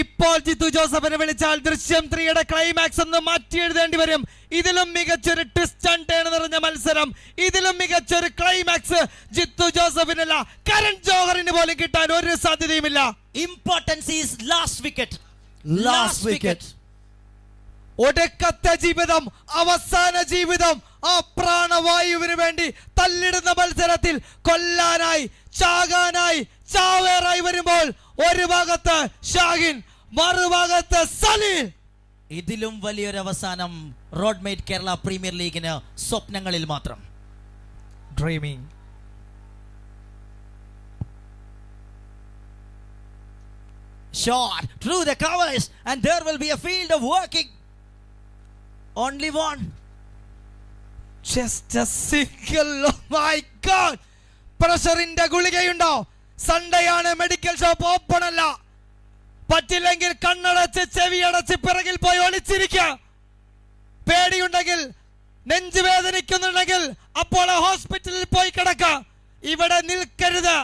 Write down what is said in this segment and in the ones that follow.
ഇപ്പോൾ ജിത്തു ജോസഫിനെ വിളിച്ചാൽ ദൃശ്യം ത്രീയുടെ ക്ലൈമാക്സ് ഒന്ന് മാറ്റി എഴുതേണ്ടി വരും. ഇതിലും മികച്ചൊരു ട്വിസ്റ്റ് ആൻഡ് ടേൺ നിറഞ്ഞ മത്സരം. ഇതിലും മികച്ചൊരു ക്ലൈമാക്സ് ജിത്തു ജോസഫിനല്ല കരൺ ജോഹറിന് പോലും കിട്ടാൻ ഒരു സാധ്യതയുമില്ല. Importance is last wicket last wicket ഒടുക്കത്തെ ജീവിതം അവസാന ജീവിതം ആ പ്രാണവായുവിന് വേണ്ടി തല്ലിടുന്ന മത്സരത്തിൽ കൊല്ലാനായി ചാകാനായി ചാവേറായി വരുമ്പോൾ ഒരു ഭാഗത്ത് ഷാഹിൻ മറുഭാഗത്ത് സലീൽ. ഇതിലും വലിയൊരു അവസാനം റോഡ് മെയ്റ്റ് കേരള പ്രീമിയർ ലീഗിന് സ്വപ്നങ്ങളിൽ മാത്രം. Dreaming Shot through the covers, and there will be a field of working. Only one. just just single my god പ്രഷറിന്റെ ഗുളികയുണ്ടോ? സൺഡേ ആണ് മെഡിക്കൽ ഷോപ്പ് ഓപ്പൺ അല്ല. പറ്റില്ലെങ്കിൽ കണ്ണടച്ച് ചെവിയടച്ച് പിറകിൽ പോയി ഒളിച്ചിരിക്കുക. പേടിയുണ്ടെങ്കിൽ നെഞ്ചു വേദനിക്കുന്നുണ്ടെങ്കിൽ അപ്പോൾ ഹോസ്പിറ്റലിൽ പോയി കിടക്ക ഇവിടെ നിൽക്കരുത്.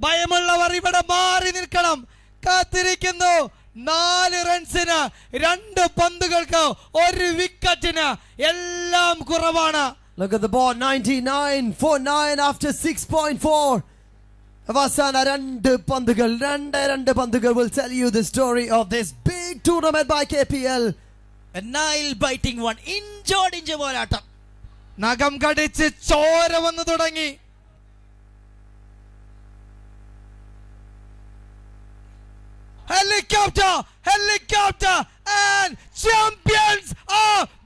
ഭയമുള്ളവർ ഇവിടെ മാറി നിൽക്കണം. കാത്തിരിക്കുന്നു. നാല് റൺസിന് രണ്ട് പന്തുകൾക്ക് ഒരു വിക്കറ്റിന് എല്ലാം കുറവാണ്. Look at the ball. 99 for 9 after 6.4. അവസാന രണ്ട് പന്തുകൾ രണ്ട് രണ്ട് പന്തുകൾ will tell you the story of this big tournament by KPL. A nail biting one. ഇഞ്ചോടിഞ്ച് പോരാട്ടം നഖം കടിച്ച് ചോര വന്നു തുടങ്ങി ഹെലികോപ്റ്റർ ഹെലികോപ്റ്റർ ആൻഡ് ചാമ്പ്യൻസ് ആ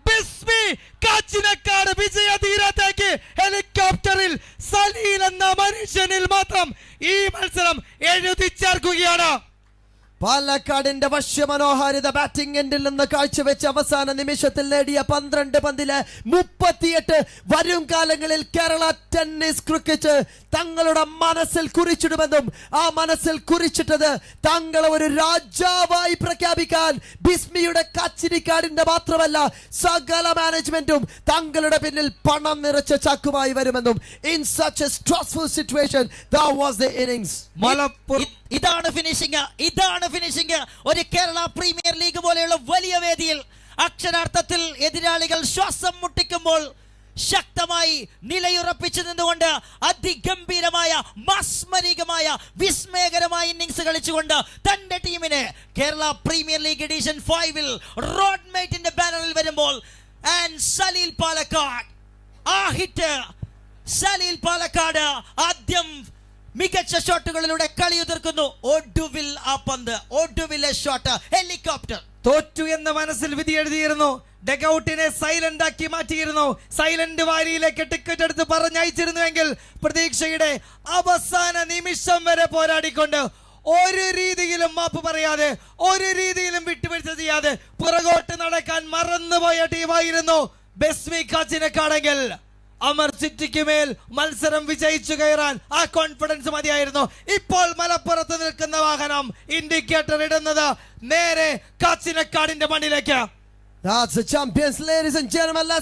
ബിസ്മി കാച്ചിനക്കാട് വിജയ തീരത്തേക്ക് ഹെലികോപ്റ്ററിൽ സലീൽ എന്ന മനുഷ്യനിൽ മാത്രം ഈ മത്സരം എഴുതി ചേർക്കുകയാണ്. പാലക്കാടിന്റെ വശ്യമനോഹാരിത ബാറ്റിംഗ് എൻഡിൽ നിന്ന് കാഴ്ചവെച്ച അവസാന നിമിഷത്തിൽ നേടിയ പന്ത്രണ്ട് പന്തിൽ മുപ്പത്തിയെട്ട് വരും കാലങ്ങളിൽ കേരള ടെന്നീസ് ക്രിക്കറ്റ് തങ്ങളുടെ മനസ്സിൽ കുറിച്ചിടുമെന്നും ആ മനസ്സിൽ കുറിച്ചിട്ടത് തങ്ങളെ ഒരു രാജാവായി പ്രഖ്യാപിക്കാൻ ബിസ്മിയുടെ കച്ചിരിക്കാടിന്റെ മാത്രമല്ല സകല മാനേജ്മെന്റും തങ്ങളുടെ പിന്നിൽ പണം നിറച്ച ചാക്കുമായി വരുമെന്നും in such a stressful situation that was the innings Malappuram ഇതാണ് ഫിനിഷിംഗ് ഇതാണ് ഫിനിഷിംഗ് ഒരു കേരള പ്രീമിയർ ലീഗ് പോലെയുള്ള വലിയ വേദിയിൽ അക്ഷരാർത്ഥത്തിൽ എതിരാളികൾ ശ്വാസം മുട്ടിക്കുമ്പോൾ ശക്തമായി നിലയുറപ്പിച്ചു നിന്നുകൊണ്ട് അതിഗംഭീരമായ മാസ്മരികമായ വിസ്മയകരമായ ഇന്നിങ്സ് കളിച്ചുകൊണ്ട് തന്റെ ടീമിനെ കേരള പ്രീമിയർ ലീഗ് എഡിഷൻ ഫൈവിൽ റോഡ്മേറ്റിന്റെ ബാനറിൽ വരുമ്പോൾ ആൻഡ് സലീൽ പാലക്കാട്. ആ ഹിറ്റ് സലീൽ പാലക്കാട് ആദ്യം മികച്ച ഷോട്ടുകളിലൂടെ കളി എതിർക്കുന്നു. ഒടുവിൽ ആ പന്ത് ഒടുവിലെ ഷോട്ട് ഹെലികോപ്റ്റർ. തോറ്റു എന്ന മനസ്സിൽ വിധി എഴുതിയിരുന്നു. ഡെഗൌട്ടിനെ സൈലന്റ് ആക്കി മാറ്റിയിരുന്നു. സൈലന്റ് വാരിയിലേക്ക് ടിക്കറ്റ് എടുത്ത് പറഞ്ഞയച്ചിരുന്നുവെങ്കിൽ പ്രതീക്ഷയുടെ അവസാന നിമിഷം വരെ പോരാടിക്കൊണ്ട് ഒരു രീതിയിലും മാപ്പ് പറയാതെ ഒരു രീതിയിലും വിട്ടുവീഴ്ച ചെയ്യാതെ പുറകോട്ട് നടക്കാൻ മറന്നുപോയ ടീമായിരുന്നു ബെസ്മി കാച്ചിനക്കാണെങ്കിൽ അമർ സിറ്റിക്ക് മേൽ മത്സരം വിജയിച്ചു കയറാൻ ആ കോൺഫിഡൻസ് മതിയായിരുന്നു ഇപ്പോൾ മലപ്പുറത്ത് നിൽക്കുന്ന വാഹനം ഇൻഡിക്കേറ്റർ ഇടുന്നത് നേരെ കാച്ചിനക്കാടിന്റെ മണ്ണിലേക്ക് That's the champions, ladies and gentlemen. Let's